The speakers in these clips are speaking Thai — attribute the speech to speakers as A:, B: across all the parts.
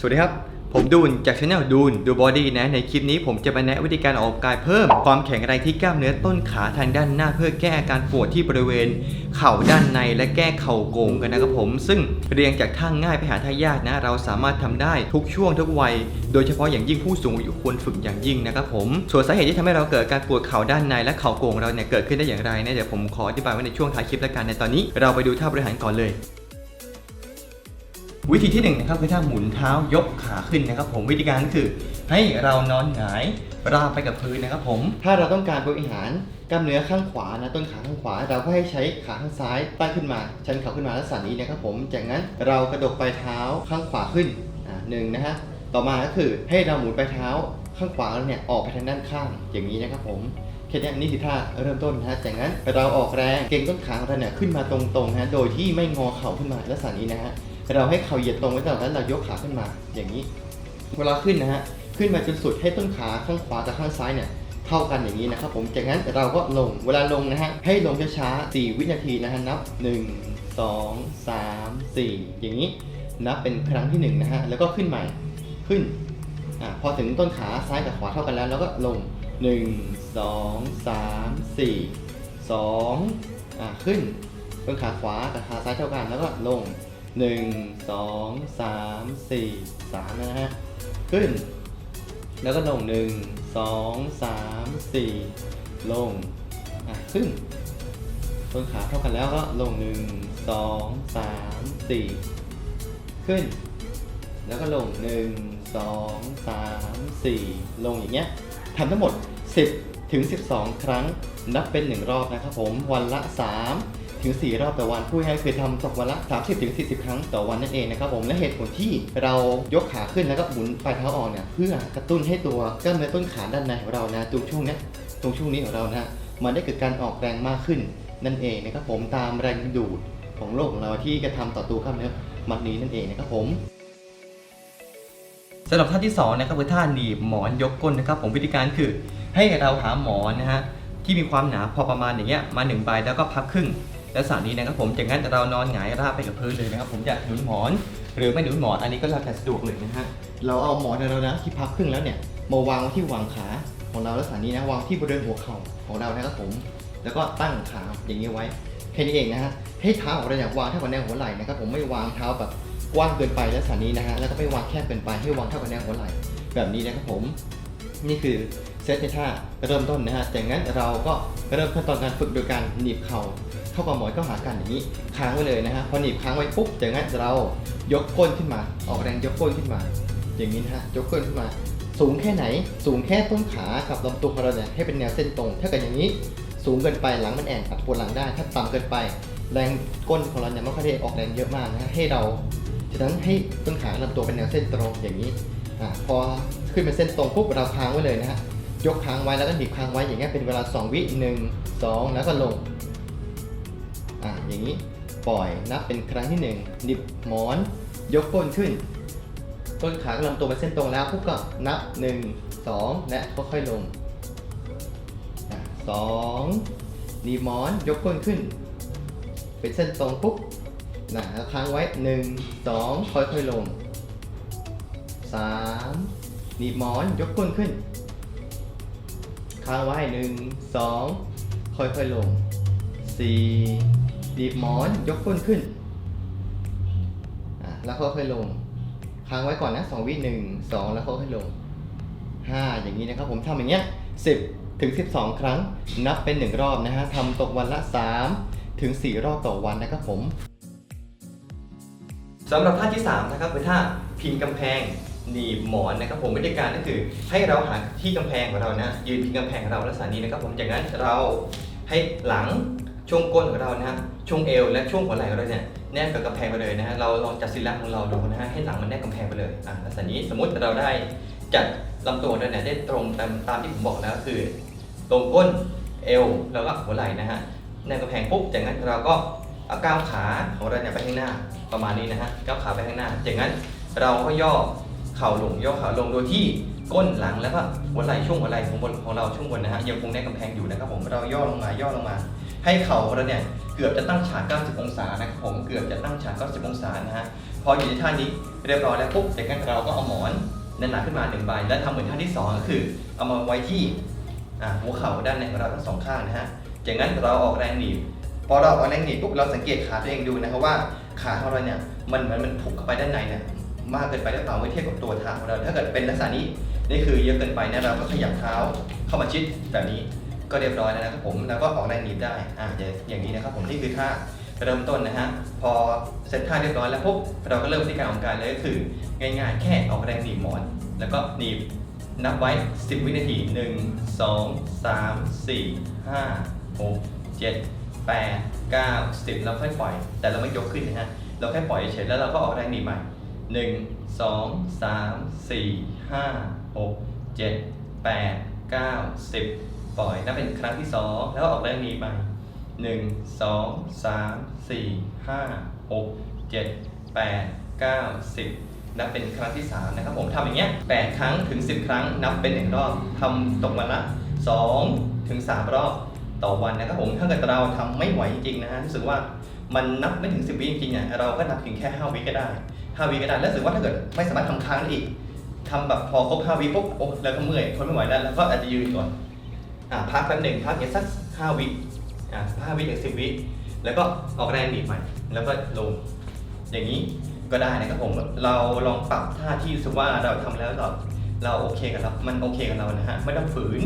A: สวัสดีครับ ผมดูนจากช anel ดูนดูบอดี้นะ ในคลิปนี้ผมจะมาแนะวิธีการออกกำลังกายเพิ่ม ความแข็งแรงที่กล้ามเนื้อต้นขาทางด้านหน้า เพื่อแก้อาการปวดที่บริเวณ เข่าด้านในและแก้เข่าโก่งกันนะครับผม ซึ่งเรียงจากท่าง่ายไปหาท่ายากนะ เราสามารถทำได้ทุกช่วงทุกวัย โดยเฉพาะอย่างยิ่งผู้สูงอายุควรฝึกอย่างยิ่งนะครับผม ส่วนสาเหตุที่ทำให้เราเกิดการปวดเข่าด้านในและเข่าโก่งเราเนี่ยเกิดขึ้นได้อย่างไรเนะเดี๋ยวผมขออธิบายไว้ในช่วงท้ายคลิปแล้วกันในตอนนี้ เราไปดูท่าบริหารก่อนเลย วิธีที่หนึ่งนะครับคือท่าหมุนเท้ายกขาขึ้นนะครับ ผมวิธีการก็คือให้เรานอนหงายราบไปกับพื้นนะครับ ผม ถ้าเราต้องการบริหารกล้ามเนื้อข้างขวานะต้นขาข้างขวา เราก็ให้ใช้ขาข้างซ้ายตั้งขึ้นมาชันเข่าขึ้นมาลักษณะนี้นะครับผมจากนั้นเรากระดกปลายเท้าข้างขวาขึ้นอ่าหนึ่งนะฮะต่อมาก็คือให้เราหมุนปลายเท้าข้างขวาเราเนี่ยออกไปทางด้านข้างอย่างนี้นะครับผมแค่นี้นี่คือท่าเริ่มต้นนะฮะจากนั้นเราออกแรงเก่งต้นขาของเราเนี่ยขึ้นมาตรงๆนะฮะโดยที่ไม่งอเข่าขึ้นมาลักษณะนี้นะฮะ เราให้เข่าเหยียดตรงไว้ตลอดแล้วเรายกขาขึ้นมา อย่างนี้ เวลาขึ้นนะฮะ ขึ้นมาจนสุดให้ต้นขาข้างขวากับข้างซ้ายเนี่ยเท่ากันอย่างนี้นะครับผม จากนั้นเราก็ลง เวลาลงนะฮะ ให้ลงช้าๆ4วินาทีนะฮะ นับ 1 2 3 4 อย่างนี้ นับเป็นครั้งที่หนึ่งนะฮะ แล้วก็ขึ้นใหม่ ขึ้นอ่าพอถึงต้นขาซ้ายกับขวาเท่ากันแล้ว แล้วก็ลง 1 2 3 4 2อ่าขึ้น ต้นขาขวากับขาซ้ายเท่ากัน แล้วก็ลง 1 2 3 4 3นะฮะ ขึ้น แล้วก็ลง1 2 3 4ลง อะ ขึ้นต้นขาเท่ากันแล้วก็ลง1 2 3 4ขึ้น แล้วก็ลง1 2 3 4ลงอย่างเงี้ยทำทั้งหมด 10 ถึง 12 ครั้ง นับเป็น 1 รอบนะครับผม วันละ 3 ถึง 4 รอบต่อวันผู้ให้คือทำตกวันละ 30ถึง40ครั้งต่อวันนั่นเองนะครับผมและเหตุผลที่เรายกขาขึ้นแล้วก็หมุนปลายเท้าออกเนี่ยเพื่อกระตุ้นให้ตัวกล้ามเนื้อต้นขาด้านในของเรานะตรงช่วงนี้ตรงช่วงนี้ของเรานะมันได้เกิดการออกแรงมากขึ้นนั่นเองนะครับผมตามแรงดูดของโลกของเราที่กระทำต่อตัวกล้ามเนื้อมัดนี้นั่นเองนะครับผมสำหรับท่าที่2นะครับคือท่าหนีบหมอนยกก้นนะครับ ผมวิธีการคือให้เราหาหมอนนะฮะที่มีความหนาพอประมาณอย่างเงี้ยมาหนึ่งใบแล้วก็พับครึ่ง แล้วสานี้นะครับผมจากนั้นเรานอนหงายราบไปกับพื้นเลยนะครับผมจะหนุนหมอน หรือไม่หนุนหมอนอันนี้ก็แล้วแต่สะดวกเลยนะฮะเราเอาหมอนของเรานะที่พับครึ่งแล้วเนี่ยมาวางที่วางขาของเราลักษณะนี้นะวางที่บริเวณหัวเข่าของเรานะครับผม แล้วก็ตั้งขาอย่างนี้ไว้แค่นี้เองนะฮะให้เท้าของเราเนี่ยวางเท่ากับแนวหัวไหล่นะครับผมไม่วางเท้าแบบกว้างเกินไปลักษณะนี้นะฮะแล้วก็ไม่วางแคบเกินไปให้วางเท่ากับแนวหัวไหล่แบบนี้นะครับผมนี่คือเซตในท่าเริ่มต้นนะฮะจากนั้นเราก็เริ่มขั้นตอนการฝึกโดยการหนีบเข่า เข้ากับหมอนก็หากันอย่างนี้ค้างไว้เลยนะฮะพอหนีบค้างไว้ปุ๊บจากนั้นเรายกก้นขึ้นมาออกแรงยกก้นขึ้นมา อย่างนี้นะฮะยกก้นขึ้นมา สูงแค่ไหน สูงแค่ต้นขากับลำตัวของเราเนี่ยให้เป็นแนวเส้นตรงถ้าเกิดอย่างนี้สูงเกินไปหลังมันแอนตัดปวดหลังได้ ถ้าต่ำเกินไป แรงก้นของเราเนี่ยไม่ค่อยได้ออกแรงเยอะมากนะฮะให้เราฉะนั้นให้ต้นขาลำตัวเป็นแนวเส้นตรงอย่างนี้อ่าพอขึ้นเป็นเส้นตรงปุ๊บเราค้างไว้เลยนะฮะยกค้างไว้แล้วก็หนีบค้างไว้อย่างเงี้ยเป็นเวลา 2 วิหนึ่งสองแล้วก็ลง อ่าอย่างนี้ปล่อยนับเป็นครั้งที่หนึ่งหนีบหมอน ยกก้นขึ้น ต้นขากับลำตัวเป็นเส้นตรงแล้วปุ๊บก็นับ 1 2 และค่อยๆลงสองหนีบหมอนยกก้นขึ้น เป็นเส้นตรงปุ๊บนะแล้วค้างไว้ 1 2 ค่อยๆลง 3 หนีบหมอนยกก้นขึ้น ค้างไว้ 1 2 ค่อยๆลง 4หนีบหมอนยกก้นขึ้น แล้วค่อยๆลง ค้างไว้ก่อนนะ2วิ1 2 แล้วค่อยๆลง 5 อย่างนี้นะครับ ผมทำอย่างเงี้ย10 ถึง 12 ครั้ง นับเป็น 1 รอบนะฮะทำตกวันละ 3 ถึง 4 รอบต่อวันนะครับผมสำหรับท่าที่ 3 นะครับเป็นท่าพิงกำแพงหนีบหมอนนะครับผมวิธีการก็คือให้เราหาที่กำแพงของเรานะยืนพิงกำแพงของเราลักษณะนี้นะครับผมจากนั้นเราให้หลัง ช่วงก้นของเรานะฮะช่วงเอวและช่วงหัวไหล่ของเราเนี่ยแนบกับกำแพงไปเลยนะฮะเราลองจัดศิลาของเราดูนะฮะให้หลังมันแนบกำแพงไปเลยอะลักษณะนี้สมมติเราได้จัดลำตัวเราเนี่ยได้ตรงตามตามที่ผมบอกแล้วคือ ตรงก้นเอวแล้วก็หัวไหล่นะฮะแนบกำแพงปุ๊บจากนั้นเราก็เอาก้าวขาของเราเนี่ยไปข้างหน้าประมาณนี้นะฮะก้าวขาไปข้างหน้า จากนั้นเราก็ย่อเข่าลงย่อเข่าลงโดยที่ก้นหลังแล้วก็หัวไหล่ช่วงหัวไหล่ของบนของเราช่วงบนนะฮะยังคงแนบกำแพงอยู่นะครับผมเราย่อลงมาย่อลงมา ให้เข่าของเราเนี่ยเกือบจะตั้งฉาก 90 องศานะครับผมเกือบจะตั้งฉาก 90 องศานะฮะพออยู่ในท่านี้เรียบร้อยแล้วปุ๊บจากนั้นเราก็เอาหมอนหนาๆขึ้นมาหนึ่งใบแล้วทำเหมือนท่าที่สองก็คือ เอามาไว้ที่หัวเข่าด้านในของเราทั้งสองข้างนะฮะจากนั้นเราออกแรงหนีบพอเราออกแรงหนีบปุ๊บเราสังเกตขาตัวเองดูนะครับว่าขาของเราเนี่ยมันเหมือนมันผูกเข้าไปด้านในเนี่ยมากเกินไปหรือเปล่าเมื่อเทียบกับตัวเท้าของเรา ถ้าเกิดเป็นลักษณะนี้นี่คือเยอะเกินไปนะเราก็ขยับเท้าเข้ามาชิดแบบนี้ ก็เรียบร้อยแล้วนะครับผมแล้วก็ออกแรงหนีบได้อ่าอย่างนี้นะครับผมนี่คือท่าเริ่มต้นนะฮะพอเสร็จท่าเรียบร้อยแล้วปุ๊บเราก็เริ่มที่การออกกำลังกายเลยก็คือ ง่ายๆ แค่ออกแรงหนีบหมอน แล้วก็หนีบนับไว้ 10 วินาที 1 2 3 4 5 6 7 8 9 10เราค่อยปล่อย แต่เราไม่ยกขึ้นนะฮะเราแค่ปล่อยเฉยแล้วเราก็ออกแรงหนีบใหม่ 1 2 3 4 5 6 7 8 9 10 ปล่อยนับเป็นครั้งที่2แล้วก็ออกแรงหนีบใหม่1 2 3 4 5 6 7 8 9 10นับเป็นครั้งที่3นะครับผมทำอย่างเงี้ย8ครั้งถึง10ครั้งนับเป็นหนึ่งรอบทำตกวันละ2ถึง3รอบต่อวันนะครับผมถ้าเกิดเราทำไม่ไหวจริงๆนะฮะรู้สึกว่ามันนับไม่ถึง 10วิจริงๆเนี่ยเราก็นับถึงแค่ 5 วิก็ได้ 5 วิก็ได้ แล้วรู้สึกว่าถ้าเกิดไม่สามารถทำค้างได้อีกทำแบบพอครบ 5 วิปุ๊บโอ้แล้วก็เมื่อยทนไม่ไหวแล้วแล้วก็อาจจะยืนก่อนอะ พักแป๊บหนึ่งพักอย่างสัก5วิอะ5วิถึง10วิแล้วก็ออกแรงบีบใหม่ แล้วก็ลง อย่างนี้ก็ได้นะครับผมเราลองปรับท่าที่รู้สึกว่าเราทำแล้วเราเราโอเคกับเรา มันโอเคกับเรานะฮะไม่ต้องฝืน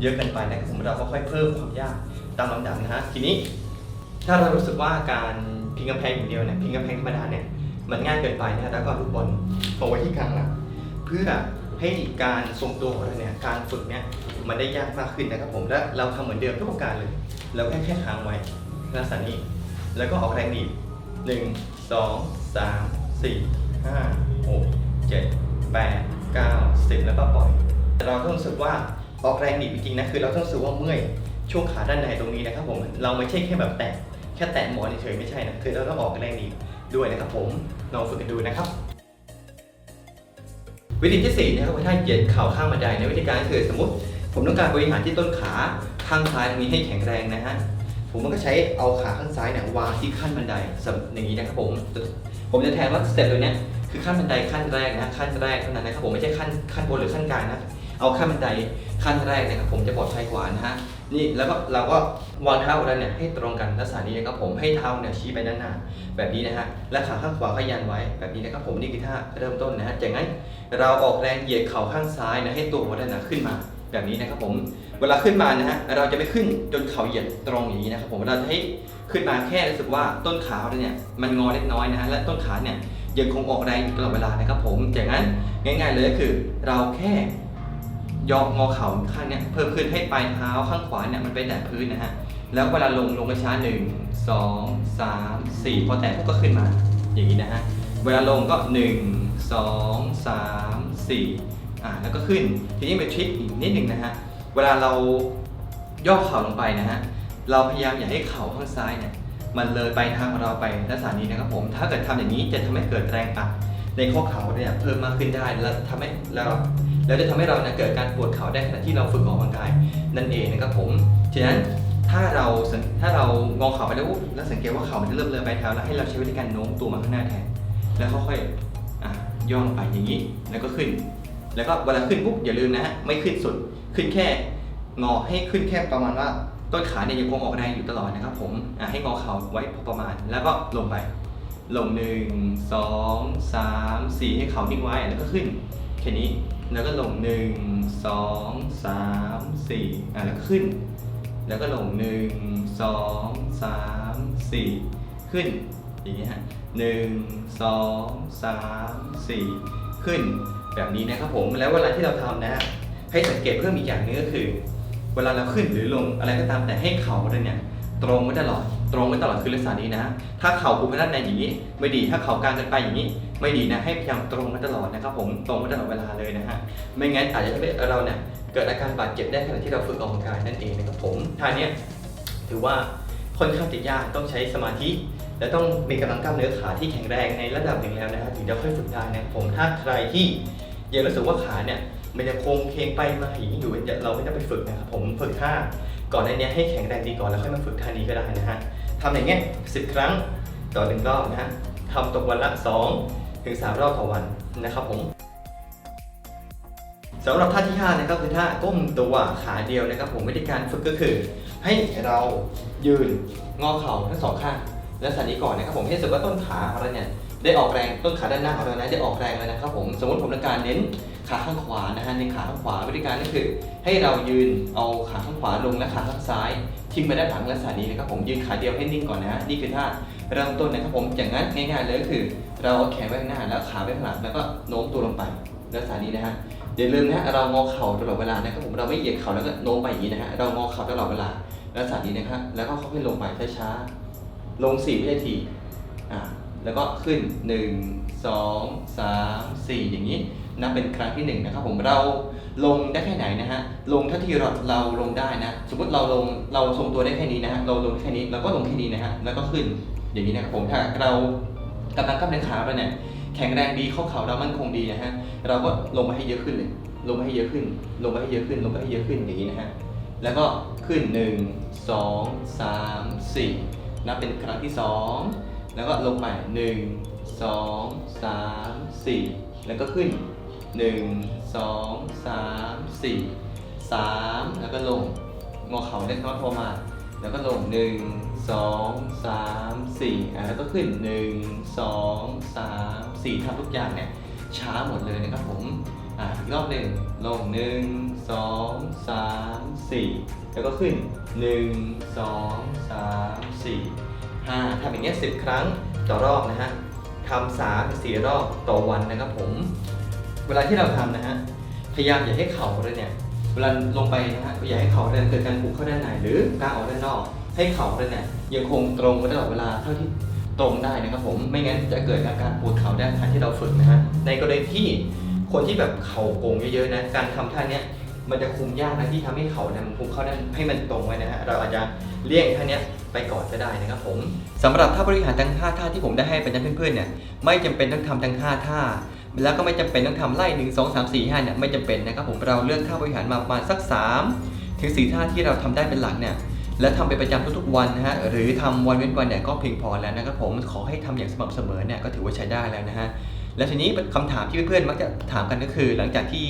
A: เยอะเกินไปนะครับผมเราก็ค่อยเพิ่มความยากตามลำดับนะฮะทีนี้ ถ้าเรารู้สึกว่าการพิงกำแพงอย่างเดียวเนี่ยพิงกำแพงธรรมดาเนี่ยมันง่ายเกินไปนะฮะแล้วก็ลูกบอลโผล่ไว้ที่กลางหลังเพื่อ ให้การทรงตัวของเราเนี่ยการฝึกเนี่ยมันได้ยากมากขึ้นนะครับผมและเราทำเหมือนเดิมทุกประการเลยเราแค่แค่ค้างไว้ลักษณะนี้ แล้วก็ออกแรงหนีบหนึ่งสองสามสี่ห้าหกเจ็ดแปดเก้าสิบแล้วก็ปล่อยแต่เราต้องรู้สึกว่าออกแรงหนีบจริงๆนะคือเราต้องรู้สึกว่าเมื่อยช่วงขาด้านในตรงนี้นะครับผมเราไม่ใช่แค่แบบแตะแค่แตะหมอนเฉยไม่ใช่นะคือเราต้องออกแรงหนีบด้วยนะครับผมลองฝึกกันดูนะครับ วิธีที่สี่นะครับท่าเหยียดเข่าข้างบันไดในวิธีการก็คือสมมติ ผมต้องการบริหารที่ต้นขาข้างซ้ายตรงนี้ให้แข็งแรงนะฮะผมก็ใช้เอาขาข้างซ้ายเนี่ยวางที่ขั้นบันไดสำหรับอย่างนี้นะครับผม ผมจะแทนว่าสเต็ปตัวเนี้ยคือขั้นบันไดขั้นแรกนะขั้นแรกเท่านั้นนะครับผมไม่ใช่ขั้นขั้นบนหรือขั้นกลางนะเอาขั้นบันไดขั้นแรกนะครับผมจะปลอดภัยกว่านะฮะ นี่แล้วก็เราก็วางเท้าของเราเนี่ยให้ตรงกันลักษณะนี้นะครับผมให้เท้าเนี่ยชี้ไปด้านหน้าแบบนี้นะฮะและขาข้างขวาก็ยันไว้แบบนี้นะครับผมนี่คือท่าเริ่มต้นนะฮะจากนั้นเราออกแรงเหยียดเข่าข้างซ้ายนะให้ตัวของเราเนี่ยขึ้นมาแบบนี้นะครับผมเวลาขึ้นมานะฮะเราจะไม่ขึ้นจนเข่าเหยียดตรงอย่างนี้นะครับผมเราจะให้ขึ้นมาแค่รู้สึกว่าต้นขาเราเนี่ยมันงอเล็กน้อยนะฮะและต้นขาเนี่ยยังคงออกแรงอยู่ตลอดเวลานะครับผมจากนั้นง่าย ๆเลยก็คือเราแค่ ยอกงอเข่าข้างเนี่ยเพิ่มขึ้นให้ปลายเท้าข้างขวาเนี่ยมันไปแตะพื้นนะฮะแล้วเวลาลงลงกระช้าหนึ่งสองสามสี่พอแตะปุ๊บก็ขึ้นมาอย่างนี้นะฮะเวลาลงก็หนึ่งสองสามสี่อ่าแล้วก็ขึ้นทีนี้เป็นทริคอีกนิดหนึ่งนะฮะเวลาเราย่อเข่าลงไปนะฮะเราพยายามอย่าให้เข่าข้างซ้ายเนี่ยมันเลยไปทางของเราไปลักษณะนี้นะครับผมถ้าเกิดทำอย่างนี้จะทำให้เกิดแรงอัดในข้อเข่าเนี่ยเพิ่มมากขึ้นได้แล้วทำให้เรา แล้วจะทำให้เราเนี่ยเกิดการปวดเข่าได้ขณะที่เราฝึกออกกำลังกายนั่นเองนะครับผม ฉะนั้นถ้าเราถ้าเรางอเข่าไปแล้วแล้วสังเกตว่าเข่ามันจะเริ่มเลยไปเท้าแล้วให้เราใช้วิธีการโน้มตัวมาข้างหน้าแทน แล้วค่อยๆย่อลงไปอย่างนี้ แล้วก็ขึ้น แล้วก็เวลาขึ้นปุ๊บอย่าลืมนะฮะไม่ขึ้นสุด ขึ้นแค่งอให้ขึ้นแค่ประมาณว่าต้นขาเนี่ยยังคงออกแรงอยู่ตลอดนะครับผมให้งอเข่าไว้พอประมาณ แล้วก็ลงไป ลงหนึ่งสองสามสี่ให้เข่านิ่งไว้แล้วก็ขึ้นแค่นี้ แล้วก็ลงหนึ่งสองสามสี่อะแล้วก็ขึ้น แล้วก็ลงหนึ่งสองสามสี่ขึ้นอย่างนี้ฮะหนึ่งสองสามสี่ขึ้นแบบนี้นะครับผมแล้วเวลาที่เราทำนะฮะให้สังเกตเพิ่มอีกอย่างนึงก็คือ เวลาเราขึ้นหรือลงอะไรก็ตามแต่ให้เข่าเราเนี่ยตรงไว้ตลอด ตรงไว้ตลอดคือลักษณะนี้นะ ถ้าเข่าปูพนันในอย่างนี้ ไม่ดีถ้าเข่ากลางกันไปอย่างนี้ ไม่ดีนะให้พยายามตรงไว้ตลอดนะครับผมตรงไว้ตลอดเวลาเลยนะฮะไม่งั้นอาจจะทำให้เราเนี่ยเกิดอาการบาดเจ็บได้ขณะที่เราฝึกออกกำลังกายนั่นเองนะครับผมท่านี้ถือว่าค่อนข้างจะยากต้องใช้สมาธิและต้องมีกำลังกล้ามเนื้อขาที่แข็งแรงในระดับหนึ่งแล้วนะฮะถึงจะค่อยฝึกได้นะครับผมถ้าใครที่ยังรู้สึกว่าขาเนี่ยมันยังคงเคงไปมาอย่างนี้อยู่เราไม่ต้องไปฝึกนะครับผมฝึกท่า ก่อนในนี้ให้แข็งแรงดีก่อนแล้วค่อยมาฝึกท่านี้ก็ได้นะฮะทำอย่างเงี้ยสิบครั้งต่อหนึ่งรอบนะฮะทำตกวันละถึงสามรอบต่อวันนะครับผมสำหรับท่าที่ห้านะครับคือท่าก้มตัวขาเดียวนะครับ ผมวิธีการฝึกก็คือ ให้เรายืนงอเข่าทั้งสองข้างแลักษณะนี้ก่อนนะครับผมให้รู้สึกว่าต้นขาของเราเนี่ยได้ออกแรงต้นขาด้านหน้าของเรานะได้ออกแรงแล้วนะครับผมสมมติผมต้องการเน้น ขาข้างขวานะฮะในขาข้างขวาวิธีการก็คือ ให้เรายืนเอาขาข้างขวาลงและขาข้างซ้ายทิ้งไปด้านหลังลักษณะนี้นะครับผมยืนขาเดียวให้นิ่งก่อนนะฮะนี่คือท่าเริ่มต้นนะครับผมอย่างนั้นง่ายๆเลยก็คือ เราเอาแขนไว้ข้างหน้าแล้วขาไว้ข้างหลังแล้วก็โน้มตัวลงไปลักษณะนี้นะฮะอย่าลืมนะเรางอเข่าตลอดเวลานะครับผมเราไม่เหยียดเข่าแล้วก็โน้มไปอย่างนี้นะฮะเรางอเข่าตลอดเวลาลักษณะนี้นะครับแล้วก็ค่อยๆลงไปช้าๆลง4วินาทีอ่าแล้วก็ขึ้น 1 2 3 4 อย่างนี้ นับเป็นครั้งที่หนึ่งนะครับผมเราลงได้แค่ไหนนะฮะลงเท่าที่เราเราลงได้นะสมมติเราลงเราทรงตัวได้แค่นี้นะฮะเราลงแค่นี้เราก็ลงแค่นี้นะฮะแล้วก็ขึ้นอย่างนี้นะครับผมถ้าเรากำลังกล้ามเนื้อขาเราเนี่ยแข็งแรงดีข้อเข่าเรามั่นคงดีนะฮะเราก็ลงมาให้เยอะขึ้นเลยลงมาให้เยอะขึ้น ลงมาให้เยอะขึ้น ลงมาให้เยอะขึ้นอย่างนี้นะฮะแล้วก็ขึ้น 1 2 3 4นับเป็นครั้งที่ 2 แล้วก็ลงใหม่ 1 2 3 4 แล้วก็ขึ้น 1 2 3 4 3 แล้วก็ลงงอเข่าเล็กน้อยพอมา แล้วก็ลง 1 2 3 4อะแล้วก็ขึ้น 1 2 3 4ทำทุกอย่างเนี่ยช้าหมดเลยนะครับผมอะอีกรอบหนึ่งลงหนึ่งสองสามสี่แล้วก็ขึ้นหนึ่งสองสามสี่ห้าทำอย่างเงี้ยสิบครั้งต่อรอบนะฮะทำสามสี่รอบต่อวันนะครับผม เวลาที่เราทำนะฮะพยายามอย่าให้เข่าเราเนี่ยเวลาลงไปนะฮะอย่าให้เข่าเราเกิดการผูกเข้าด้านในหรือกางออกด้านนอก ให้เข่าเราเนี่ยยังคงตรงตลอดเวลาเท่าที่ตรงได้นะครับผมไม่งั้นจะเกิดอาการปวดเข่าได้านข้าที่เราฝึกนะฮะในกรณีที่คนที่แบบเข่าโก่งเยอะๆนะการทำท่าเนี้ยมันจะคุมยากนะที่ทำให้เข่าเนี่ยมันคุมเข้าด้านให้มันตรงไว้นะฮะเราอาจจะเลี่ยงท่าเนี้ยไปก่อนก็ได้นะครับผมสำหรับท่าบริหารทั้ง5ท่าที่ผมได้ให้เป็นเพื่อนๆเนี่ยไม่จำเป็นต้องทำทั้ง5ท่า แล้วก็ไม่จำเป็นต้องทำไล่1 2 3 4 5เนี่ยไม่จำเป็นนะครับผมเราเลือกท่าบริหารมาประมาณสัก3ถึง4ท่าที่เราทำได้เป็นหลักเนี่ยและทำเป็นประจำทุกๆวันนะฮะหรือทำวันเว้นวันเนี่ยก็เพียงพอแล้วนะครับผมขอให้ทำอย่างสม่ำเสมอเนี่ยก็ถือว่าใช้ได้แล้วนะฮะและทีนี้คำถามที่เพื่อนๆมักจะถามกันก็คือ หลังจากที่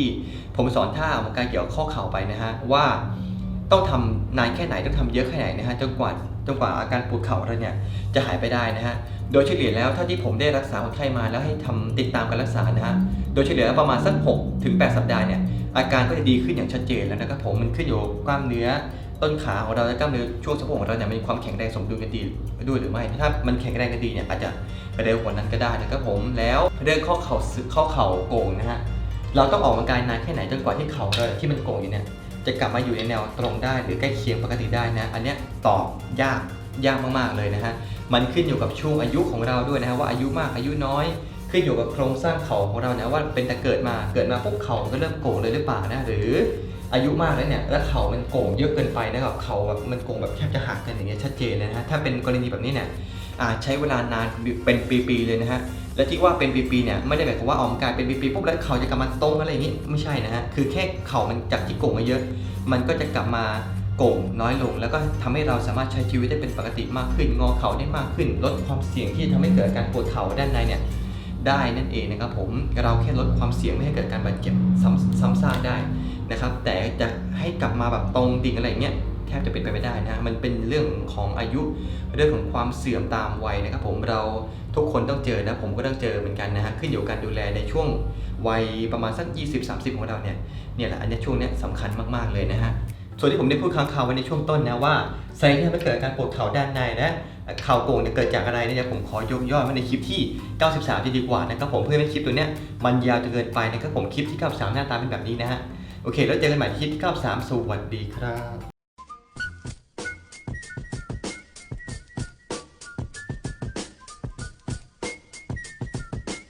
A: ผมสอนท่าออกกำลังกายเกี่ยวข้อเข่าไปนะฮะว่าต้องทำนานแค่ไหนต้องทำเยอะแค่ไหนนะฮะจนกว่าจนกว่าอาการปวดเข่าเราเนี่ยจะหายไปได้นะฮะ โดยเฉลี่ยแล้วเท่าที่ผมได้รักษาคนไข้มาแล้วให้ทำติดตามการรักษานะฮะโดยเฉลี่ยแล้วประมาณสัก6ถึง8สัปดาห์เนี่ยอาการก็จะดีขึ้นอย่างชัดเจนแล้วนะครับผมมันขึ้นอยู่กับกล้ามเนื้อต้นขาของเราและกล้ามเนื้อช่วงสะโพกของเราเนี่ยมีความแข็งแรงสมดุลกันดีด้วยหรือไม่ ถ้ามันแข็งแรงกันดีเนี่ยอาจจะไปเร็วกว่านั้นก็ได้นะครับผมแล้วเรื่องข้อเข่าสึกข้อเข่าโก่งนะฮะเราต้องออกกำลังกายนานแค่ไหนจนกว่าที่เข่าเราที่มันโก่งอยู่เนี่ยจะกลับมาอยู่ในแนวตรงได้หรือใกล้เคียงปกติได้นะ อันเนี้ยตอบยาก ยากมากๆเลยนะฮะมันขึ้นอยู่กับช่วงอายุของเราด้วยนะฮะว่าอายุมากอายุน้อย ขึ้นอยู่กับโครงสร้างเข่าของเรานะว่าเป็นแต่เกิดมาเกิดมาปุ๊บเข่ามันก็เริ่มโก่งเลยหรือเปล่านะหรืออายุมากแล้วเนี่ยแล้วเข่ามันโก่งเยอะเกินไปนะครับเข่าแบบมันโก่งแบบแทบจะหักกันอย่างเงี้ยชัดเจนเลยนะฮะถ้าเป็นกรณีแบบนี้เนี่ยอาจใช้เวลานานเป็นปีๆเลยนะฮะและที่ว่าเป็นปีๆเนี่ยไม่ได้หมายความว่าออกกายเป็นปีๆปุ๊บแล้วเข่าจะกลับมาตรงอะไรอย่างงี้ไม่ใช่นะฮะคือแค่เข่ามันจากที่โก่งมาเยอะ มันก็จะกลับมา โก่งน้อยลง แล้วก็ทำให้เราสามารถใช้ชีวิตได้เป็นปกติมากขึ้น งอเข่าได้มากขึ้น ลดความเสี่ยงที่จะทำให้เกิดการปวดเข่าด้านในเนี่ยได้นั่นเองนะครับผมเราแค่ลดความเสี่ยงไม่ให้เกิดการบาดเจ็บซ้ำซ้ำซากได้นะครับ แต่จะให้กลับมาแบบตรงดิ่งอะไรเงี้ยแทบจะเป็นไปไม่ได้นะมันเป็นเรื่องของอายุเรื่องของความเสื่อมตามวัยนะครับ ผมเราทุกคนต้องเจอนะผมก็ต้องเจอเหมือนกันนะฮะขึ้นอยู่กับการดูแลในช่วงวัยประมาณสัก 20-30 ของเราเนี่ยเนี่ยแหละอันนี้ช่วงนี้สำคัญมากๆเลยนะฮะ ส่วนที่ผมได้พูดค้างคาวไว้ในช่วงต้นนะว่าสาเหตุที่ทำให้เกิดอาการปวดเข่าด้านในนะเข่าโก่งเนี่ยเกิดจากอะไรเนี่ยผมขอยกย่อไว้ในคลิปที่ 93 จะดีกว่านะครับผมเพื่อให้คลิปตัวเนี้ยมันยาวจนเกินไปนะครับผมคลิปที่ 93 หน้าตาเป็นแบบนี้นะฮะโอเค แล้วเจอกันใหม่คลิปที่ 93 สวัสดีครับ